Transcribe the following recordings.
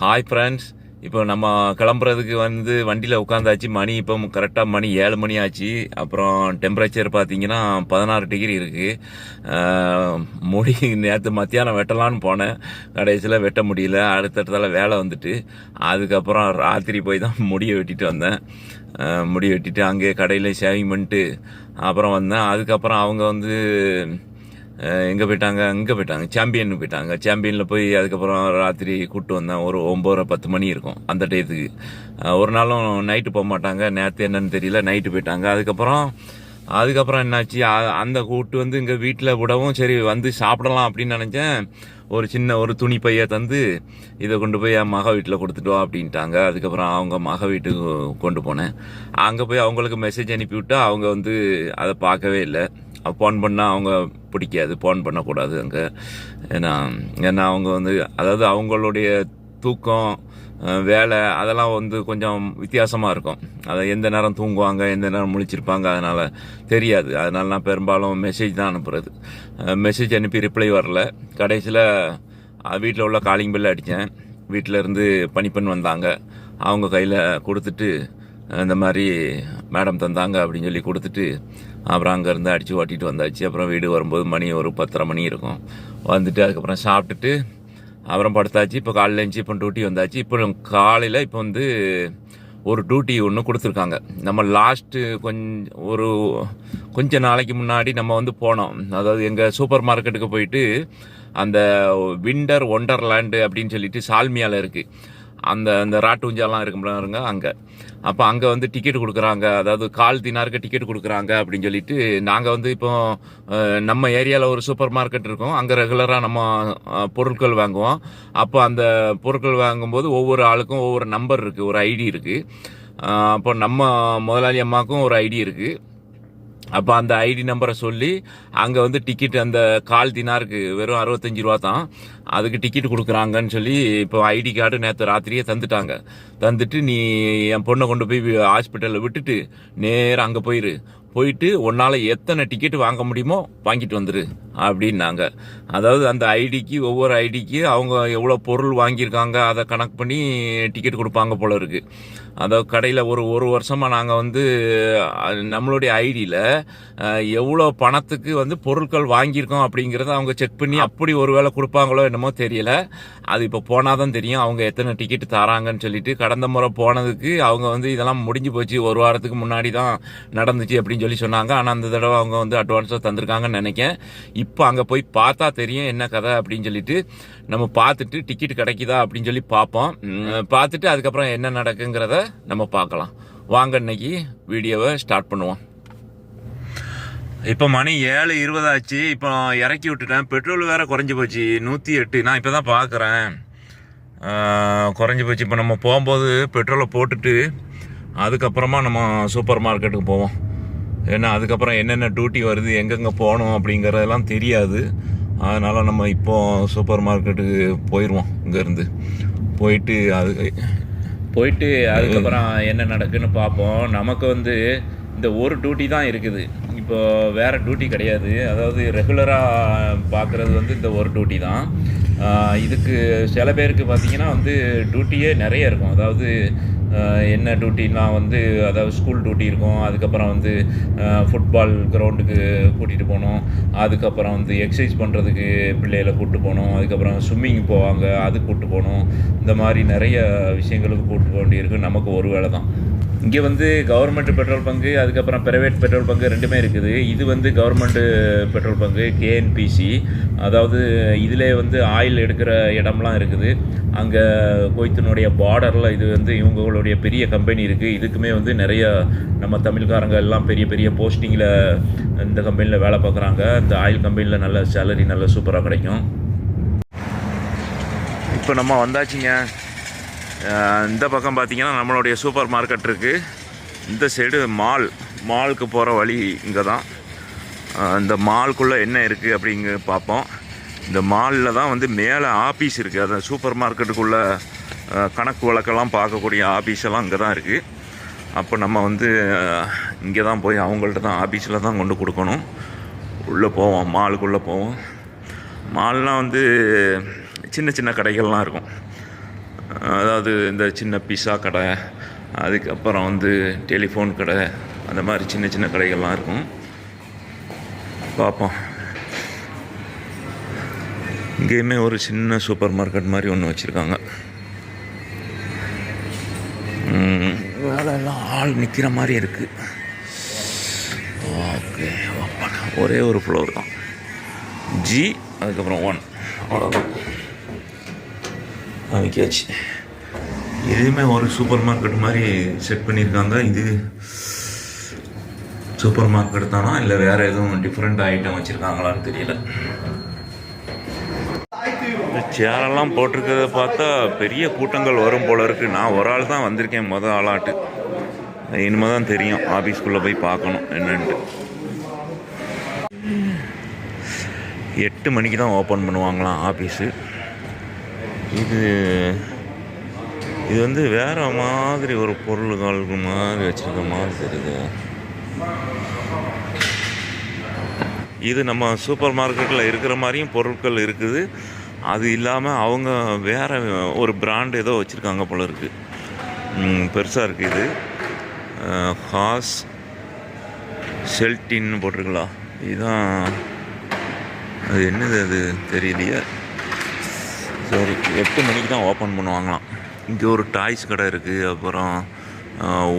Hi friends இப்போ நம்ம கிளம்புறதுக்கு வந்து வண்டியில் உட்காந்தாச்சு. மணி இப்போ கரெக்டாக மணி ஏழு மணி ஆச்சு. அப்புறம் டெம்பரேச்சர் பார்த்தீங்கன்னா பதினாறு டிகிரி இருக்குது முடி நேற்று மத்தியானம் வெட்டலான்னு போனேன். கடைசியில் வெட்ட முடியல. அடுத்தடுத்தால வேலை வந்துட்டு. அதுக்கப்புறம் ராத்திரி போய் தான் முடியை வெட்டிட்டு வந்தேன். முடி வெட்டிட்டு அங்கேயே கடையில் ஷேவிங் பண்ணிட்டு அப்புறம் வந்தேன். அதுக்கப்புறம் அவங்க வந்து எங்கே போயிட்டாங்க? அங்கே போயிட்டாங்க. சாம்பியன் போயிட்டாங்க. சாம்பியனில் போய் அதுக்கப்புறம் ராத்திரி கூப்பிட்டு வந்தேன் ஒரு ஒம்பது பத்து மணி இருக்கும் அந்த டயத்துக்கு ஒரு நாளும் நைட்டு போக மாட்டாங்க. நேற்று என்னன்னு தெரியல. நைட்டு போயிட்டாங்க. அதுக்கப்புறம் அதுக்கப்புறம் என்னாச்சு? அந்த கூட்டு வந்து இங்கே வீட்டில் விடவும் சரி வந்து சாப்பிடலாம் அப்படின்னு நினச்சேன். ஒரு சின்ன ஒரு துணி பையை தந்து இதை கொண்டு போய் என் மக வீட்டில் கொடுத்துட்டோம் அப்படின்ட்டாங்க. அதுக்கப்புறம் அவங்க மக வீட்டுக்கு கொண்டு போனேன். அங்கே போய் அவங்களுக்கு மெசேஜ் அனுப்பிவிட்டு அவங்க வந்து அதை பார்க்கவே இல்லை. ஃபோன் பண்ணால் அவங்க பிடிக்காது ஃபோன் பண்ணக்கூடாது அங்கே. ஏன்னா ஏன்னா அவங்க வந்து அதாவது அவங்களுடைய தூக்கம் வேலை அதெல்லாம் வந்து கொஞ்சம் வித்தியாசமாக இருக்கும். அதை எந்த நேரம் தூங்குவாங்க எந்த நேரம் முழிச்சிருப்பாங்க அதனால் தெரியாது. அதனால் நான் பெரும்பாலும் மெசேஜ் தான் அனுப்புகிறது மெசேஜ் அனுப்பி ரிப்ளை வரல. கடைசியில் வீட்டில் உள்ள காலிங் பெல் அடித்தேன் வீட்டில் இருந்து வந்தாங்க. அவங்க கையில் கொடுத்துட்டு இந்த மாதிரி மேடம் தந்தாங்க அப்படின்னு சொல்லி கொடுத்துட்டு அப்புறம் அங்கேருந்து அடித்து ஓட்டிட்டு வந்தாச்சு. அப்புறம் வீடு வரும்போது மணி ஒரு பத்தரை மணி இருக்கும். வந்துட்டு அதுக்கப்புறம் சாப்பிட்டுட்டு அப்புறம் படுத்தாச்சு. இப்போ காலையில் இருந்துச்சு இப்போ டியூட்டி வந்தாச்சு. இப்போ காலையில் இப்போ வந்து ஒரு டியூட்டி ஒன்று கொடுத்துருக்காங்க. நம்ம லாஸ்ட்டு கொஞ்சம் ஒரு கொஞ்ச நாளைக்கு முன்னாடி நம்ம வந்து போனோம். அதாவது எங்கள் சூப்பர் மார்க்கெட்டுக்கு போயிட்டு அந்த விண்டர் ஒண்டர்லேண்டு அப்படின்னு சொல்லிட்டு சால்மியாவில் இருக்குது அந்த அந்த ராட்டு ஊஞ்சல்லாம் இருக்கும்ல அங்கே. அப்போ அங்கே வந்து டிக்கெட் கொடுக்குறாங்க. அதாவது கால் தினாருக்கு டிக்கெட் கொடுக்குறாங்க அப்படின்னு சொல்லிட்டு நாங்கள் வந்து இப்போ நம்ம ஏரியாவில் ஒரு சூப்பர் மார்க்கெட் இருக்கும். அங்கே ரெகுலராக நம்ம பொருட்கள் வாங்குவோம். அப்போ அந்த பொருட்கள் வாங்கும்போது ஒவ்வொரு ஆளுக்கும் ஒவ்வொரு நம்பர் இருக்குது ஒரு ஐடி இருக்குது அப்போ நம்ம முதலாளி அம்மாவுக்கும் ஒரு ஐடி இருக்குது அப்போ அந்த ஐடி நம்பரை சொல்லி அங்கே வந்து டிக்கெட் அந்த கால் தினாருக்கு வெறும் அறுபத்தஞ்சு ரூபா தான். அதுக்கு டிக்கெட் கொடுக்குறாங்கன்னு சொல்லி இப்போ ஐடி கார்டு நேற்று ராத்திரியே தந்துட்டாங்க. தந்துட்டு நீ என் பொண்ணை கொண்டு போய் ஹாஸ்பிட்டலில் விட்டுட்டு நேராக அங்கே போயிரு. போயிட்டு உன்னால் எத்தனை டிக்கெட் வாங்க முடியுமோ வாங்கிட்டு வந்துரு அப்படின்னாங்க. அதாவது அந்த ஐடிக்கு ஒவ்வொரு ஐடிக்கு அவங்க எவ்வளோ பொருள் வாங்கியிருக்காங்க அதை கணக்கு பண்ணி டிக்கெட் கொடுப்பாங்க போல இருக்குது அதாவது கடையில் ஒரு ஒரு வருஷமாக நாங்கள் வந்து நம்மளுடைய ஐடியில் எவ்வளோ பணத்துக்கு வந்து பொருட்கள் வாங்கியிருக்கோம் அப்படிங்கிறத அவங்க செக் பண்ணி அப்படி ஒரு வேளை கொடுப்பாங்களோ என்னமோ தெரியல. அது இப்போ போனால் தான் தெரியும் அவங்க எத்தனை டிக்கெட் தராங்கன்னு சொல்லிட்டு. கடந்த முறை போனதுக்கு அவங்க வந்து இதெல்லாம் முடிஞ்சு போச்சு ஒரு வாரத்துக்கு முன்னாடி தான் நடந்துச்சு அப்படின்னு சொல்லி சொன்னாங்க. ஆனால் அந்த தடவை அவங்க வந்து அட்வான்ஸாக தந்திருக்காங்கன்னு நினைக்கேன் இப்போ அங்கே போய் பார்த்தா தெரியும் என்ன கதை அப்படின்னு சொல்லிட்டு நம்ம பார்த்துட்டு டிக்கெட் கிடைக்குதா அப்படின்னு சொல்லி பார்ப்போம். பார்த்துட்டு அதுக்கப்புறம் என்ன நடக்குங்கிறத நம்ம பார்க்கலாம். வாங்க இன்னைக்கு வீடியோவை ஸ்டார்ட் பண்ணுவோம். இப்போ மணி ஏழு இருபதாச்சு இப்போ இறக்கி விட்டுட்டேன். பெட்ரோல் வேற குறைஞ்சி போச்சு. நூற்றி எட்டு. நான் இப்போ தான் பார்க்குறேன் குறைஞ்சி போச்சு. இப்போ நம்ம போகும்போது பெட்ரோலை போட்டுட்டு அதுக்கப்புறமா நம்ம சூப்பர் மார்க்கெட்டுக்கு போவோம். ஏன்னா அதுக்கப்புறம் என்னென்ன டியூட்டி வருது எங்கெங்கே போகணும் அப்படிங்கிறதெல்லாம் தெரியாது. அதனால் நம்ம இப்போ சூப்பர் மார்க்கெட்டுக்கு போயிடுவோம் இங்கேருந்து. போயிட்டு அது போயிட்டு அதுக்கப்புறம் என்ன நடக்குன்னு பார்ப்போம். நமக்கு வந்து இந்த ஒரு டியூட்டி தான் இருக்குது. இப்போ வேற டியூட்டி கிடையாது. அதாவது ரெகுலராக பார்க்குறது வந்து இந்த ஒரு டியூட்டி தான். இதுக்கு சில பேருக்கு பார்த்தீங்கன்னா வந்து டியூட்டியே நிறைய இருக்கும். அதாவது என்ன டியூட்டினா வந்து அதாவது ஸ்கூல் டியூட்டி இருக்கும். அதுக்கப்புறம் வந்து ஃபுட்பால் கிரவுண்டுக்கு கூட்டிகிட்டு போகணும். அதுக்கப்புறம் வந்து எக்ஸசைஸ் பண்ணுறதுக்கு பிள்ளைகளை கூப்பிட்டு போகணும். அதுக்கப்புறம் ஸ்விம்மிங் போவாங்க அது கூப்பிட்டு போகணும். இந்த மாதிரி நிறைய விஷயங்களுக்கு கூப்பிட்டு போக வேண்டியிருக்கு. நமக்கு ஒரு வேலை தான் இங்கே வந்து கவர்மெண்ட் பெட்ரோல் பங்கு அதுக்கப்புறம் பிரைவேட் பெட்ரோல் பங்கு ரெண்டுமே இருக்குது. இது வந்து கவர்மெண்ட்டு பெட்ரோல் பங்கு கேஎன்பிசி அதாவது இதிலே வந்து ஆயில் எடுக்கிற இடம்லாம் இருக்குது. அங்கே கோயத்தினுடைய பார்டரில் இது வந்து இவங்களுடைய பெரிய கம்பெனி இருக்குது இதுக்குமே வந்து நிறைய நம்ம தமிழ்காரங்க எல்லாம் பெரிய பெரிய போஸ்டிங்கில் இந்த கம்பெனியில் வேலை பார்க்குறாங்க. இந்த ஆயில் கம்பெனியில் நல்ல சேலரி நல்ல சூப்பராக கிடைக்கும். இப்போ நம்ம வந்தாச்சுங்க. இந்த பக்கம் பார்த்தீங்கன்னா நம்மளுடைய சூப்பர் மார்க்கெட் இருக்குது இந்த சைடு மால் மாலுக்கு போகிற வழி இங்கே தான் இந்த மால்குள்ளே என்ன இருக்குது அப்படிங்க பார்ப்போம் இந்த மாலில் தான் வந்து மேலே ஆஃபீஸ் இருக்குது அந்த சூப்பர் மார்க்கெட்டுக்குள்ளே கணக்கு வழக்கெல்லாம் பார்க்கக்கூடிய ஆஃபீஸ் எல்லாம் இங்கே தான் இருக்குது அப்போ நம்ம வந்து இங்கே தான் போய் அவங்கள்ட்ட தான் ஆஃபீஸில் தான் கொண்டு கொடுக்கணும். உள்ளே போவோம் மாலுக்குள்ளே போவோம். மால்லாம் வந்து சின்ன சின்ன கடைகள்லாம் இருக்கும். அதாவது இந்த சின்ன பிஸா கடை அதுக்கப்புறம் வந்து டெலிஃபோன் கடை அந்த மாதிரி சின்ன சின்ன கடைகள்லாம் இருக்கும். பார்ப்போம். இங்கேயுமே ஒரு சின்ன சூப்பர் மார்க்கெட் மாதிரி ஒன்று வச்சுருக்காங்க. வேலையெல்லாம் ஆள் நிற்கிற மாதிரி இருக்குது ஓகே ஒரே ஒரு ஃப்ளோர் தான். ஜி அதுக்கப்புறம் ஒன் அவ்வளோதான் அமைக்காச்சு எதுவுமே ஒரு சூப்பர் மார்க்கெட் மாதிரி செட் பண்ணியிருக்காங்க. இது சூப்பர் மார்க்கெட் தானா? இல்லை வேறு எதுவும் டிஃப்ரெண்ட் ஐட்டம் வச்சுருக்காங்களான்னு தெரியல. இந்த சேரெல்லாம் போட்டிருக்கிறத பார்த்தா பெரிய கூட்டங்கள் வரும் போல இருக்கு. நான் ஒரு ஆள் தான் வந்திருக்கேன் மொதல் ஆளாட்டு. இனிமே தான் தெரியும். ஆஃபீஸ்க்குள்ளே போய் பார்க்கணும் என்னன்ட்டு. எட்டு மணிக்கு தான் ஓப்பன் பண்ணுவாங்களாம் ஆஃபீஸு இது இது வந்து வேற மாதிரி ஒரு பொருள்கள் மாதிரி வச்சிருக்க மாதிரி தெரியுது. இது நம்ம சூப்பர் மார்க்கெட்டில் இருக்கிற மாதிரியும் பொருட்கள் இருக்குது. அது இல்லாமல் அவங்க வேறு ஒரு பிராண்ட் ஏதோ வச்சுருக்காங்க போல இருக்குது பெருசாக இருக்குது இது. ஹாஸ் செல்டின்னு போட்டிருக்கலாம் இதுதான் அது என்னது அது தெரியலையே. சரி எட்டு மணிக்கு தான் ஓப்பன் பண்ணுவாங்களாம். இங்கே ஒரு டாய்ஸ் கடை இருக்குது அப்புறம்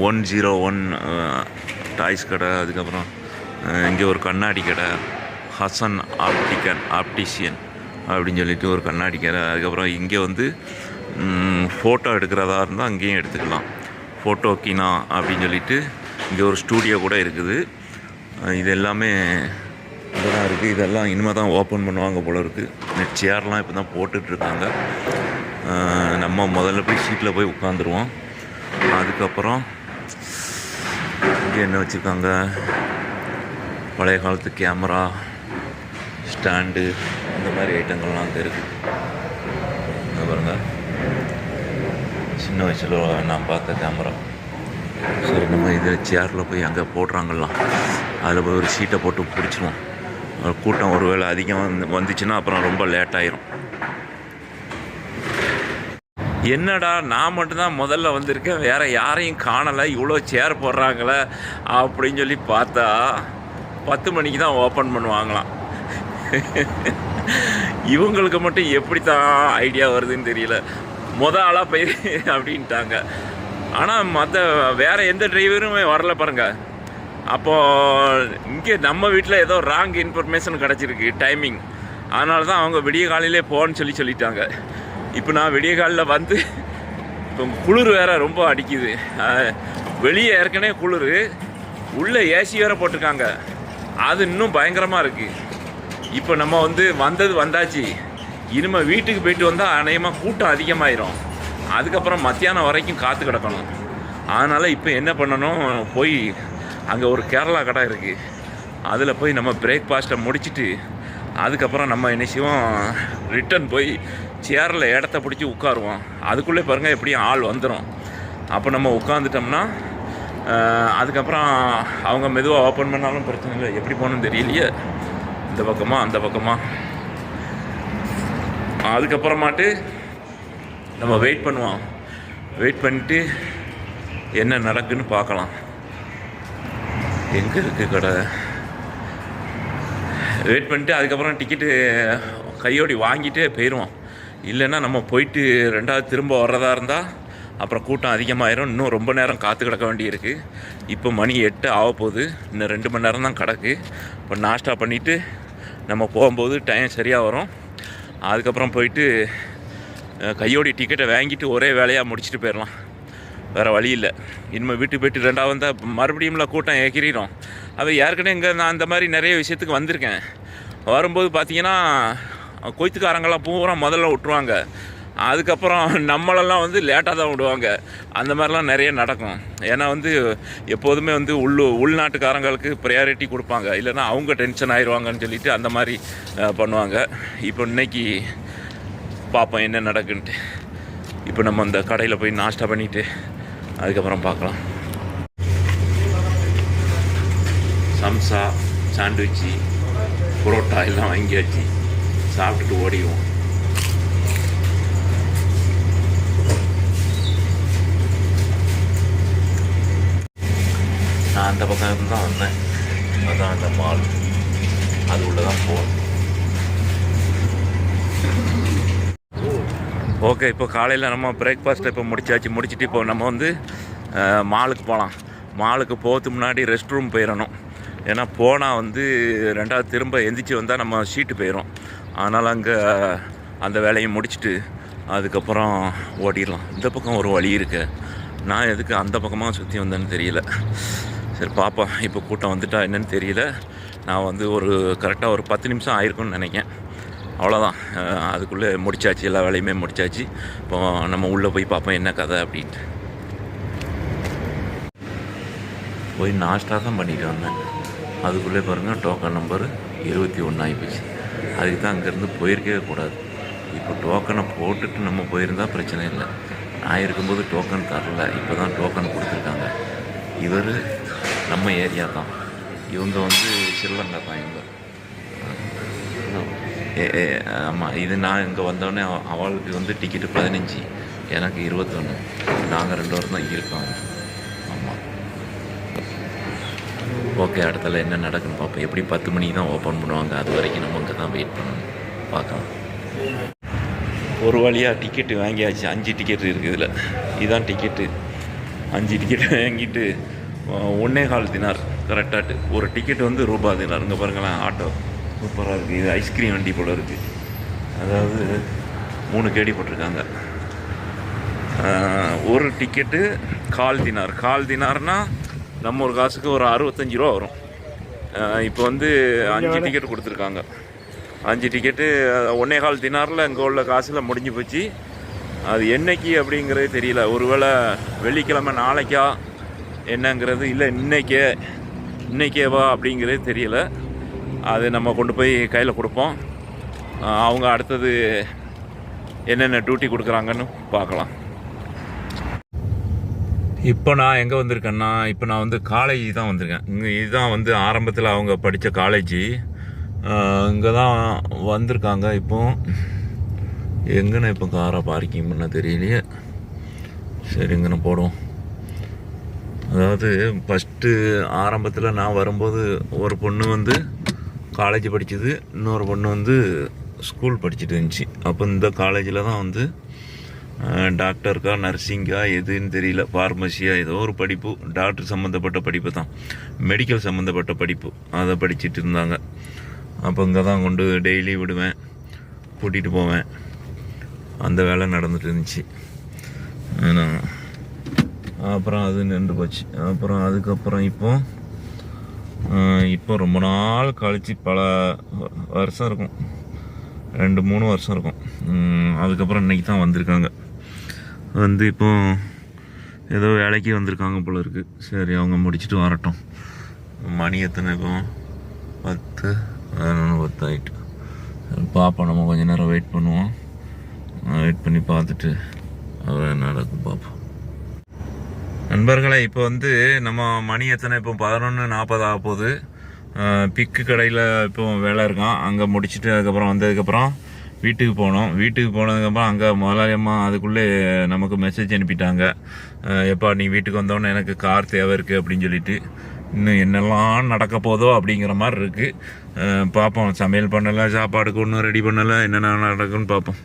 ஒன் ஜீரோ ஒன் டாய்ஸ் கடை அதுக்கப்புறம் இங்கே ஒரு கண்ணாடி கடை ஹசன் ஆப்டிகன் ஆப்டிஷியன் அப்படின்னு சொல்லிட்டு ஒரு கண்ணாடி கடை அதுக்கப்புறம் இங்கே வந்து ஃபோட்டோ எடுக்கிறதா இருந்தால் அங்கேயும் எடுத்துக்கலாம். ஃபோட்டோ கினா அப்படின்னு சொல்லிட்டு இங்கே ஒரு ஸ்டூடியோ கூட இருக்குது. இது எல்லாமே இதெல்லாம் இருக்குது இதெல்லாம் இனிமேல் தான் ஓப்பன் பண்ணுவாங்க போல இருக்குது சேர்லாம் இப்போ தான் போட்டுட்ருக்காங்க. நம்ம முதல்ல போய் சீட்டில் போய் உட்காந்துருவோம் அதுக்கப்புறம் இங்கே என்ன வச்சுருக்காங்க? பழைய காலத்து கேமரா ஸ்டாண்டு இந்த மாதிரி ஐட்டங்கள்லாம் அங்கே இருக்குது இங்க பாருங்க. சின்ன வயசில் நான் பார்த்த கேமரா சரி நம்ம இதில் சேரில் போய் அங்கே போடுறாங்கலாம் அதில் போய் ஒரு சீட்டை போட்டு பிடிச்சிருவோம். கூட்டம் கூட்டம் ஒருவேளை அதிகம் வந்து வந்துச்சுன்னா அப்புறம் ரொம்ப லேட் ஆயிரும். என்னடா நான் மட்டும்தான் முதல்ல வந்திருக்கேன் வேறு யாரையும் காணலை இவ்வளோ சேர் போடுறாங்களே அப்படின்னு சொல்லி பார்த்தா பத்து மணிக்கு தான் ஓப்பன் பண்ணுவாங்களாம். இவங்களுக்கு மட்டும் எப்படி தான் ஐடியா வருதுன்னு தெரியல. முத ஆளாக போய் அப்படின்ட்டாங்க. ஆனால் மற்ற வேற எந்த டிரைவருமே வரல பாருங்கள் அப்போது இங்கே நம்ம வீட்டில் ஏதோ ராங் இன்ஃபர்மேஷன் கிடச்சிருக்கு டைமிங் அதனால தான் அவங்க விடிய காலையிலே போன்னு சொல்லி சொல்லிட்டாங்க. இப்போ நான் விடிய காலையில் வந்து இப்போ குளிர் வேறு ரொம்ப அடிக்குது. வெளியே ஏற்கனவே குளிர். உள்ளே ஏசி வேற போட்டிருக்காங்க. அது இன்னும் பயங்கரமாக இருக்குது இப்போ நம்ம வந்து வந்தது வந்தாச்சு. இனிமேல் வீட்டுக்கு போயிட்டு வந்தால் அநேகமாக கூட்டம் அதிகமாயிரும். அதுக்கப்புறம் மத்தியானம் வரைக்கும் காற்று கிடக்கணும். அதனால் இப்போ என்ன பண்ணணும்? போய் அங்கே ஒரு கேரளா கடை இருக்குது அதில் போய் நம்ம பிரேக்ஃபாஸ்ட்டை முடிச்சுட்டு அதுக்கப்புறம் நம்ம என்ன செய்வோம் ரிட்டர்ன் போய் சேரில் இடத்த பிடிச்சி உட்காருவோம். அதுக்குள்ளே பாருங்கள் எப்படியும் ஆள் வந்துடும் அப்போ நம்ம உட்காந்துட்டோம்னா அதுக்கப்புறம் அவங்க மெதுவாக ஓப்பன் பண்ணாலும் பிரச்சனை இல்லை. எப்படி போகணும்னு தெரியலையே. இந்த பக்கமாக அந்த பக்கமாக அதுக்கப்புறமாட்டு நம்ம வெயிட் பண்ணுவோம். வெயிட் பண்ணிவிட்டு என்ன நடக்குன்னு பார்க்கலாம். எங்கே இருக்குது கடை? வெயிட் பண்ணிட்டு அதுக்கப்புறம் டிக்கெட்டு கையோடி வாங்கிட்டு போயிடுவோம் இல்லைன்னா நம்ம போயிட்டு ரெண்டாவது திரும்ப வர்றதா இருந்தால் அப்புறம் கூட்டம் அதிகமாயிரும். இன்னும் ரொம்ப நேரம் காத்து கிடக்க வேண்டியிருக்கு. இப்போ மணி எட்டு ஆக போகுது. இன்னும் ரெண்டு மணி நேரம் தான் கிடக்கு. இப்போ நாஷ்டா பண்ணிவிட்டு நம்ம போகும்போது டைம் சரியாக வரும். அதுக்கப்புறம் போயிட்டு கையோடி டிக்கெட்டை வாங்கிட்டு ஒரே வேலையாக முடிச்சுட்டு போயிடலாம் வேறு வழி இல்லை. இனிமேல் வீட்டுக்கு போயிட்டு ரெண்டாவது வந்தால் மறுபடியும்ல கூட்டம் ஏக்கிறிடும் அது ஏற்கனவே இங்கே நான் அந்த மாதிரி நிறைய விஷயத்துக்கு வந்திருக்கேன். வரும்போது பார்த்தீங்கன்னா கொய்த்துக்காரங்கெல்லாம் பூரா முதல்ல விட்ருவாங்க அதுக்கப்புறம் நம்மளெல்லாம் வந்து லேட்டாக தான் விடுவாங்க. அந்த மாதிரிலாம் நிறைய நடக்கும். ஏன்னா வந்து எப்போதுமே வந்து உள்ளு உள்நாட்டுக்காரங்களுக்கு ப்ரையாரிட்டி கொடுப்பாங்க. இல்லைன்னா அவங்க டென்ஷன் ஆயிடுவாங்கன்னு சொல்லிட்டு அந்த மாதிரி பண்ணுவாங்க. இப்போ இன்னைக்கு பார்ப்போம் என்ன நடக்குன்ட்டு. இப்போ நம்ம அந்த கடையில் போய் நாஷ்டா பண்ணிவிட்டு அதுக்கப்புறம் பார்க்கலாம். சம்சா சாண்ட்விட்சு புரோட்டா எல்லாம் வாங்கியாச்சு. சாப்பிட்டுட்டு ஓடிவோம் நான் அந்த பக்கம் இருந்து தான் வந்தேன். அதுதான் அந்த மால் அது உள்ளே தான் போகணும் ஓகே இப்போ காலையில் நம்ம பிரேக்ஃபாஸ்ட்டை இப்போ முடிச்சாச்சு. முடிச்சுட்டு இப்போ நம்ம வந்து மாலுக்கு போகலாம் மாலுக்கு போகிறதுக்கு முன்னாடி ரெஸ்ட் ரூம் போயிடணும். ஏன்னா போனால் வந்து ரெண்டாவது திரும்ப எந்திரிச்சு வந்தால் நம்ம ஷீட்டு போயிடும் அதனால் அங்கே அந்த வேலையை முடிச்சுட்டு அதுக்கப்புறம் ஓடிடலாம். இந்த பக்கம் ஒரு வழி இருக்குது நான் எதுக்கு அந்த பக்கமாக சுற்றி வந்தேன்னு தெரியல. சரி பாப்பா இப்போ கூட்டம் வந்துட்டா என்னன்னு தெரியல. நான் வந்து ஒரு கரெக்டாக ஒரு பத்து நிமிஷம் ஆயிருக்கும்னு நினைக்கிறேன். அவ்வளோதான் அதுக்குள்ளே முடிச்சாச்சு எல்லா வேலையுமே முடிச்சாச்சு. இப்போ நம்ம உள்ளே போய் பார்ப்போம் என்ன கதை அப்படின்ட்டு. போய் நாஸ்டா தான் பண்ணிட்டு வந்தேன். அதுக்குள்ளே பாருங்கள் டோக்கன் நம்பர் இருபத்தி ஒன்று ஆகிப்போச்சு அதுக்கு தான் அங்கேருந்து போயிருக்கவே கூடாது. இப்போ டோக்கனை போட்டுட்டு நம்ம போயிருந்தால் பிரச்சனை இல்லை. நான் இருக்கும்போது டோக்கன் தரல. இப்போ தான் டோக்கன் கொடுத்துருக்காங்க. இவர் நம்ம ஏரியா தான். இவங்க வந்து ஸ்ரீலங்கா தான் இவங்க ஆமாம் இது நான் இங்கே வந்தோடனே அவ- அவளுக்கு வந்து டிக்கெட்டு பதினஞ்சு எனக்கு இருபத்தொன்று நாங்கள் ரெண்டு பேரும் தான் இருக்கோம். ஆமாம் ஓகே இடத்துல என்ன நடக்குன்னு பார்ப்போம். எப்படி பத்து மணிக்கு தான் ஓப்பன் பண்ணுவாங்க. அது வரைக்கும் நம்ம இங்கே தான் வெயிட் பண்ணணும். பார்க்கலாம். ஒரு வழியாக டிக்கெட்டு வாங்கியாச்சு. அஞ்சு டிக்கெட் இருக்குது இதில். இதுதான் டிக்கெட்டு அஞ்சு டிக்கெட் வாங்கிட்டு ஒன்னே கால் தினார். கரெக்டாட்டு ஒரு டிக்கெட் வந்து ரூபா தினார். இங்கே பாருங்களேன் ஆட்டோ. சூப்பராக இருக்குது இது ஐஸ்கிரீம் வண்டி போல் இருக்குது அதாவது மூணு கேடி போட்டிருக்காங்க. ஒரு டிக்கெட்டு கால் தினார். கால் தினார்னா நம்ம ஒரு காசுக்கு ஒரு அறுபத்தஞ்சு ரூபா வரும். இப்போ வந்து அஞ்சு டிக்கெட் கொடுத்துருக்காங்க. அஞ்சு டிக்கெட்டு ஒன்னே கால் தினாரில் இங்கே உள்ள காசில் முடிஞ்சு போச்சு. அது என்னைக்கு அப்படிங்கிறது தெரியல. ஒருவேளை வெள்ளிக்கிழமை நாளைக்கா என்னங்கிறது இல்லை இன்னைக்கே இன்னைக்கேவா அப்படிங்கிறது தெரியல. அது நம்ம கொண்டு போய் கையில் கொடுப்போம். அவங்க அடுத்தது என்னென்ன டியூட்டி கொடுக்குறாங்கன்னு பார்க்கலாம். இப்போ நான் எங்கே வந்திருக்கேன்னா இப்போ நான் வந்து காலேஜ் தான் வந்திருக்கேன். இங்கே இதுதான் வந்து ஆரம்பத்தில் அவங்க படித்த காலேஜ் இங்கே தான் வந்திருக்காங்க இப்போ. எங்கன்னு இப்போ காரை பார்க்கிங் பண்ண தெரியலையே. சரி இங்கே போடுவோம். அதாவது ஃபஸ்ட்டு ஆரம்பத்தில் நான் வரும்போது ஒரு பொண்ணு வந்து காலேஜ் படித்தது இன்னொரு பொண்ணு வந்து ஸ்கூல் படிச்சுட்டு இருந்துச்சு. அப்போ இந்த காலேஜில் தான் வந்து டாக்டருக்கா நர்சிங்கா எதுன்னு தெரியல. ஃபார்மசியா ஏதோ ஒரு படிப்பு. டாக்டர் சம்மந்தப்பட்ட படிப்பு தான். மெடிக்கல் சம்மந்தப்பட்ட படிப்பு. அதை படிச்சிட்டு இருந்தாங்க. அப்போ இங்கே தான் கொண்டு டெய்லி விடுவேன். கூட்டிகிட்டு போவேன். அந்த வேலை நடந்துட்டு இருந்துச்சு. அப்புறம் அது நின்று போச்சு. அப்புறம் அதுக்கப்புறம் இப்போ இப்போ ரொம்ப நாள் கழிச்சு பல வருஷம் இருக்கும். ரெண்டு மூணு வருஷம் இருக்கும். அதுக்கப்புறம் இன்னைக்கு தான் வந்திருக்காங்க. வந்து இப்போ ஏதோ வேலைக்கு வந்திருக்காங்க போல இருக்கு. சரி அவங்க முடிச்சுட்டு வரட்டும். மணி எத்தனை இருக்கும்? பத்து பதினொன்று பத்து ஆகிட்டு பார்ப்போம் நம்ம கொஞ்ச நேரம் வெயிட் பண்ணுவோம். வெயிட் பண்ணி பார்த்துட்டு அப்புறம் என்ன நடக்கும் பார்ப்போம் நண்பர்களே இப்போ வந்து நம்ம மணி எத்தனை? இப்போ பதினொன்று நாற்பது ஆக போகுது. பிக்கு கடையில் இப்போ வேலை இருக்கான். அங்கே முடிச்சுட்டு அதுக்கப்புறம் வந்ததுக்கப்புறம் வீட்டுக்கு போனோம். வீட்டுக்கு போனதுக்கப்புறம் அங்கே முதலாளியம்மா அதுக்குள்ளே நமக்கு மெசேஜ் அனுப்பிட்டாங்க. எப்பா நீ வீட்டுக்கு வந்தோடனே எனக்கு கார் தேவை இருக்குது அப்படின்னு சொல்லிட்டு. இன்னும் என்னெல்லாம் நடக்க போதோ அப்படிங்கிற மாதிரி இருக்குது பார்ப்போம். சமையல் பண்ணலை சாப்பாடுக்கு ஒன்றும் ரெடி பண்ணலை என்னென்ன நடக்குன்னு பார்ப்போம்.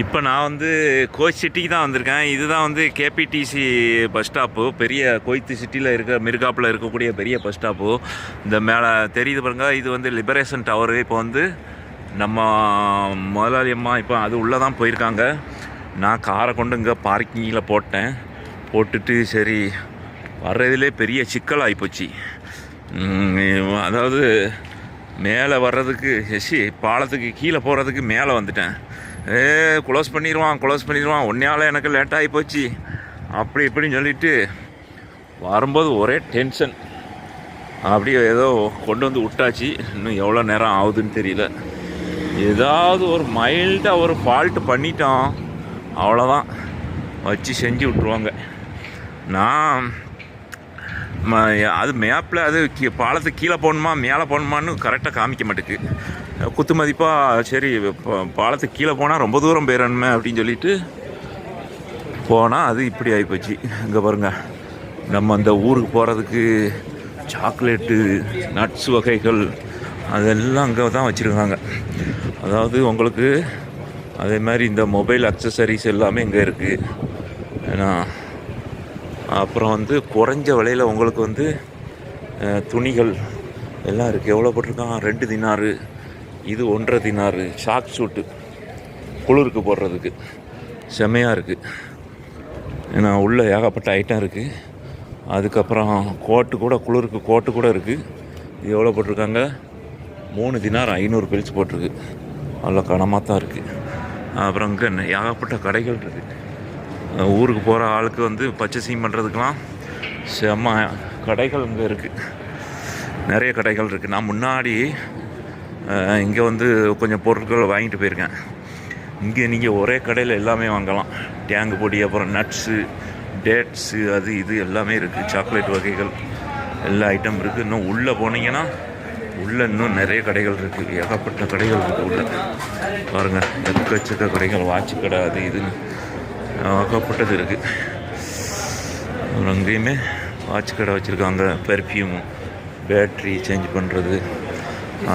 இப்போ நான் வந்து கோச் சிட்டிக்கு தான் வந்திருக்கேன். இதுதான் வந்து கேபிடிசி பஸ் ஸ்டாப்பு பெரிய கோயத்து சிட்டியில் இருக்க மிர்காப்பில் இருக்கக்கூடிய பெரிய பஸ் ஸ்டாப்பு இந்த மேலே தெரியுது பாருங்க. இது வந்து லிபரேஷன் டவரு இப்போ வந்து நம்ம முதலாளி அம்மா இப்போ அது உள்ளே தான் போயிருக்காங்க. நான் காரை கொண்டு இங்கே பார்க்கிங்கில் போட்டேன். போட்டுட்டு சரி வர்றதுலே பெரிய சிக்கலாகி போச்சு. அதாவது மேலே வர்றதுக்கு சி பாலத்துக்கு கீழே போகிறதுக்கு மேலே வந்துட்டேன். ஏ க்ளோஸ் பண்ணிடுவான் க்ளோஸ் பண்ணிடுவான் ஒன்றையால் எனக்கு லேட் ஆகி போச்சு. அப்படி இப்படின்னு சொல்லிட்டு வரும்போது ஒரே டென்ஷன் அப்படியே ஏதோ கொண்டு வந்து விட்டாச்சு. இன்னும் எவ்வளோ நேரம் ஆகுதுன்னு தெரியல. ஏதாவது ஒரு மைல்டாக ஒரு ஃபால்ட் பண்ணிட்டோம் அவ்வளோதான் வச்சு செஞ்சு விட்ருவாங்க நான் ம- அது மேப்பில் அது கீ- பாலத்துக்கு கீழே போகணுமா மேலே போகணுமான்னு கரெக்டாக காமிக்க மாட்டேக்கு. குத்து மதிப்பாக சரி ப- பாலத்துக்கு கீழே போனால் ரொம்ப தூரம் போயிடணுமே அப்படின்னு சொல்லிட்டு போனால் அது இப்படி ஆகிப்போச்சு இங்கே பாருங்க. நம்ம அந்த ஊருக்கு போகிறதுக்கு சாக்லேட்டு நட்ஸ் வகைகள் அதெல்லாம் அங்கே தான் வச்சுருக்காங்க. அதாவது உங்களுக்கு அதே மாதிரி இந்த மொபைல் அக்சசரிஸ் எல்லாமே இங்கே இருக்குது ஏன்னா அப்புறம் வந்து குறைஞ்ச விலையில் உங்களுக்கு வந்து துணிகள் எல்லாம் இருக்குது எவ்வளோ போட்டிருக்கான்? ரெண்டு தினாறு. இது ஒன்றரை தினாறு ஷாக் சூட்டு குளிருக்கு போடுறதுக்கு. செமையாக இருக்குது ஏன்னா உள்ளே ஏகப்பட்ட ஐட்டம் இருக்குது அதுக்கப்புறம் கோட்டு கூட குளிருக்கு கோட்டு கூட இருக்குது இது எவ்வளோ போட்டிருக்காங்க? மூணு தினார் ஐநூறு பில்ஸ் போட்டிருக்கு. நல்ல கனமாக தான் இருக்குது அப்புறம் இங்கே ஏகப்பட்ட கடைகள் இருக்குது ஊருக்கு போகிற ஆளுக்கு வந்து பர்ச்சேசிங் பண்ணுறதுக்கெலாம் செம்ம கடைகள் இங்கே இருக்குது நிறைய கடைகள் இருக்குது நான் முன்னாடி இங்கே வந்து கொஞ்சம் பொருட்கள் வாங்கிட்டு போயிருக்கேன். இங்கே நீங்கள் ஒரே கடையில் எல்லாமே வாங்கலாம். டேங்கு பொடி அப்புறம் நட்ஸு டேட்ஸு அது இது எல்லாமே இருக்குது சாக்லேட் வகைகள் எல்லா ஐட்டம் இருக்குது இன்னும் உள்ளே போனீங்கன்னா உள்ளே இன்னும் நிறைய கடைகள் இருக்குது ஏகப்பட்ட கடைகள் இருக்குது உள்ளே. பாருங்கள் எக்கச்சக்க கடைகள் வாட்ச் கடை அது இதுன்னு ஏகப்பட்டது இருக்குது அப்புறம் அங்கேயுமே வாட்ச் கடை வச்சுருக்காங்க. பெர்ஃப்யூமு பேட்ரி சேஞ்ச் பண்ணுறது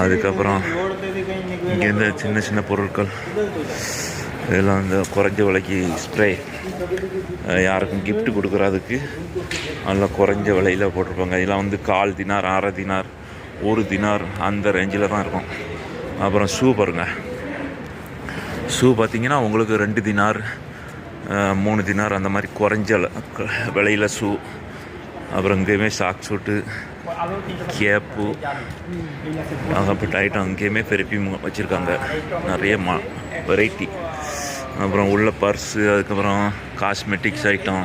அதுக்கப்புறம் இங்கேருந்து சின்ன சின்ன பொருட்கள். இதெல்லாம் இந்த குறைஞ்ச விலைக்கு ஸ்ப்ரே யாருக்கும் கிஃப்ட் கொடுக்குறதுக்கு நல்லா குறைஞ்ச விலையில் போட்டிருப்பாங்க. இதெல்லாம் வந்து கால் தினார் அரை தினார் ஒரு தினார் அந்த ரேஞ்சில் தான் இருக்கும். அப்புறம் ஷூ பாருங்க. ஷூ பார்த்தீங்கன்னா உங்களுக்கு ரெண்டு தினார் மூணு தினார் அந்த மாதிரி குறைஞ்ச விலையில் ஷூ அப்புறம் இங்கேயுமே ஷாக் ஷூட்டு கேப்பு ஏகப்பட்ட ஐட்டம் அங்கேயுமே பெருப்பி வச்சுருக்காங்க நிறைய மா வெரைட்டி அப்புறம் உள்ள பர்ஸு அதுக்கப்புறம் காஸ்மெட்டிக்ஸ் ஐட்டம்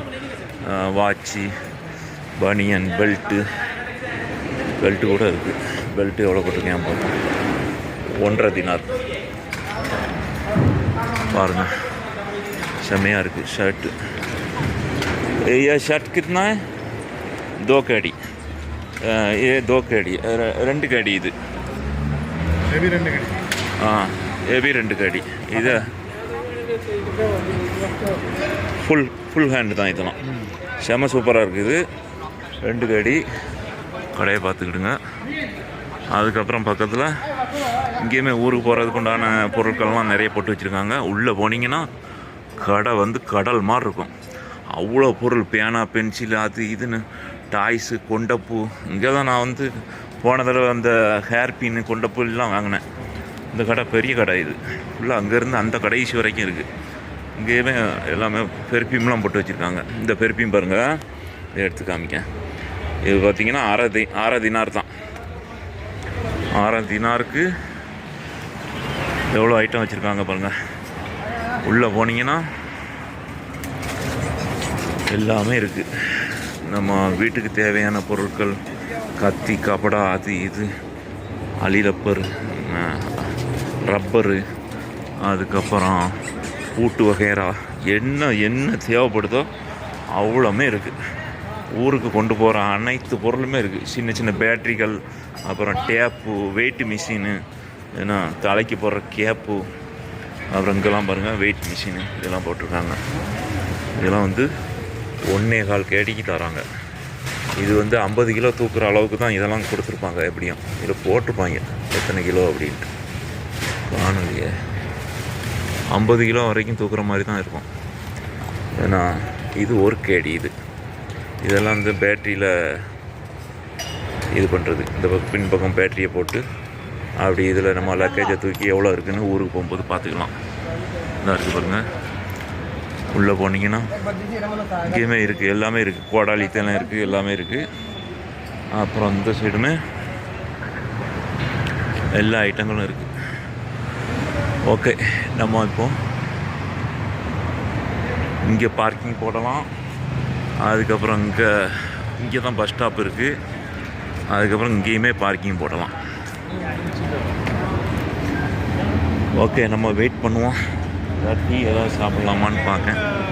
வாட்சி பனியன் பெல்ட்டு பெல்ட்டு கூட இருக்குது பெல்ட்டு எவ்வளோ போட்டிருக்கேன் பாருங்க ஒன்றரை தினார் பாருங்க செம்மையாக இருக்குது ஷர்ட்டு ये शर्ट कितना है दो कड़ी இது தோ கடி. ரெண்டு கடி இது. ஹெபி ரெண்டு கடி. ஆ ஏபி ரெண்டு கடி. இது ஃபுல் ஃபுல் ஹேண்டு தான் இதெல்லாம். செம சூப்பராக இருக்குது ரெண்டு கடி. கடையை பார்த்துக்கிடுங்க. அதுக்கப்புறம் பக்கத்தில் இங்கேயுமே ஊருக்கு போகிறதுக்கு உண்டான பொருட்கள்லாம் நிறைய போட்டு வச்சுருக்காங்க. உள்ளே போனீங்கன்னா கடை வந்து கடல் மாதிரி இருக்கும் அவ்வளோ பொருள் பேனா பென்சில் அது இதுன்னு டாய்ஸு கொண்டப்பூ இங்கே தான் நான் வந்து போன தடவை அந்த ஹேர் பின்னு கொண்டப்பூ எல்லாம் வாங்கினேன். இந்த கடை பெரிய கடை இது. ஃபுல்லாக அங்கேருந்து அந்த கடைசி வரைக்கும் இருக்குது இங்கேயுமே எல்லாமே பெர்ஃப்யூம்லாம் போட்டு வச்சுருக்காங்க. இந்த பெர்ஃப்யூம் பாருங்கள் இதை எடுத்து காமிக்க இது பார்த்திங்கன்னா அரை தி அரை தினார் தான். ஆற தினாருக்கு எவ்வளோ ஐட்டம் வச்சுருக்காங்க பாருங்கள் உள்ளே போனீங்கன்னா எல்லாமே இருக்குது நம்ம வீட்டுக்கு தேவையான பொருட்கள் கத்தி கபடா அது இது அலிரப்பர் ரப்பரு அதுக்கப்புறம் பூட்டு வகைரா என்ன என்ன தேவைப்படுதோ அவ்வளோமே இருக்குது ஊருக்கு கொண்டு போகிற அனைத்து பொருளுமே இருக்குது சின்ன சின்ன பேட்டரிகள் அப்புறம் டேப்பு வெயிட் மிஷினு ஏன்னா தலைக்கு போடுற கேப்பு அப்புறம் இங்கெல்லாம் பாருங்கள் வெயிட் மிஷினு இதெல்லாம் போட்டிருக்காங்க. இதெல்லாம் வந்து ஒன்றே கால் கேடிக்கு தராங்க. இது வந்து ஐம்பது கிலோ தூக்குற அளவுக்கு தான் இதெல்லாம் கொடுத்துருப்பாங்க எப்படியும். இதில் போட்டிருப்பாங்க. எத்தனை கிலோ அப்படின்ட்டு. காணொலியே ஐம்பது கிலோ வரைக்கும் தூக்குற மாதிரி தான் இருக்கும். ஏன்னா இது ஒரு கேடி இது. இதெல்லாம் வந்து பேட்டரியில் இது பண்ணுறது இந்த பக்கம் பின்பக்கம் பேட்டரியை போட்டு அப்படி இதில் நம்ம லக்கேஜை தூக்கி எவ்வளோ இருக்குதுன்னு ஊருக்கு போகும்போது பார்த்துக்கலாம். இதாக இருக்குது பாருங்கள் உள்ளே போனீங்கன்னா இங்கேயுமே இருக்குது எல்லாமே இருக்குது கோடாலி இருக்குது எல்லாமே இருக்குது அப்புறம் இந்த சைடுமே எல்லா ஐட்டங்களும் இருக்குது ஓகே நம்ம இப்போ இங்கே பார்க்கிங் போடலாம். அதுக்கப்புறம் இங்கே இங்கே தான் பஸ் ஸ்டாப் இருக்குது அதுக்கப்புறம் இங்கேயுமே பார்க்கிங் போடலாம். ஓகே நம்ம வெயிட் பண்ணுவோம். டீ ஏதாவது சாப்பிட்லாமான்னு பார்க்கேன்.